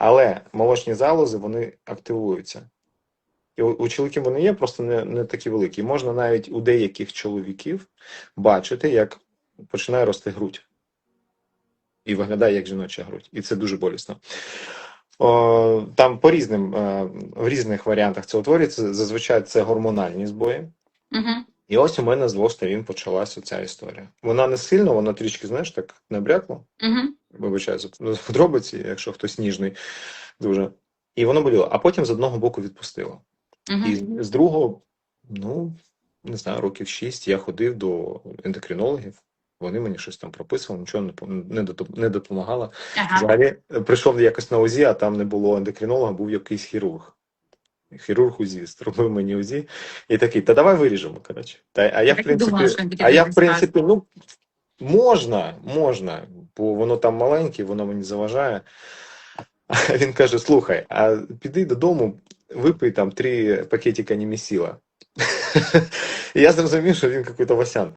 Але молочні залози вони активуються. І у, у чоловіків вони є, просто не, не такі великі. І можна навіть у деяких чоловіків бачити, як починає рости грудь. І виглядає як жіноча грудь. І це дуже болісно. О, там по різним, е, в різних варіантах це утворюється. Зазвичай це гормональні збої. Угу. І ось у мене з Лостовін почалася ця історія. Вона не сильно, вона трішки, знаєш, так набрякла. Угу. Вибачаю за за подробиці, якщо хтось ніжний, дуже. І воно боліло. А потім з одного боку відпустило. Угу. І з другого, ну, не знаю, років шість я ходив до ендокринологів. Вони мені щось там прописували, нічого не, не, допомагало. Ага. Взагалі е, прийшов якось на УЗІ, а там не було ендокринолога, був якийсь хірург. Хірург УЗІ зробив мені УЗІ і такий, та давай виріжемо. Коротше. Та, а я, в Так і принципі, думала, а я, в принципі, ну, можна, можна, бо воно там маленьке, воно мені заважає. А він каже: слухай, а піди додому, випий там три пакетика Німісіла. І я зрозумів, що він якийсь Васян.